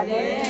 Hallelujah.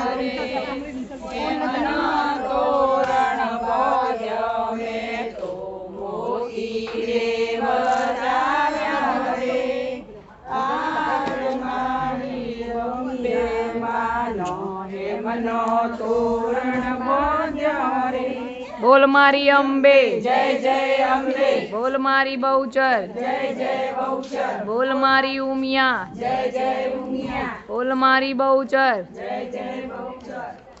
માનો બોલ મારી અંબે જય જય અંબે બોલ મારી બહુચર જય જય બહુચર બોલ મારી ઉમિયા જય જય ઉમિયા બોલ મારી બહુચર જય જય બહુચર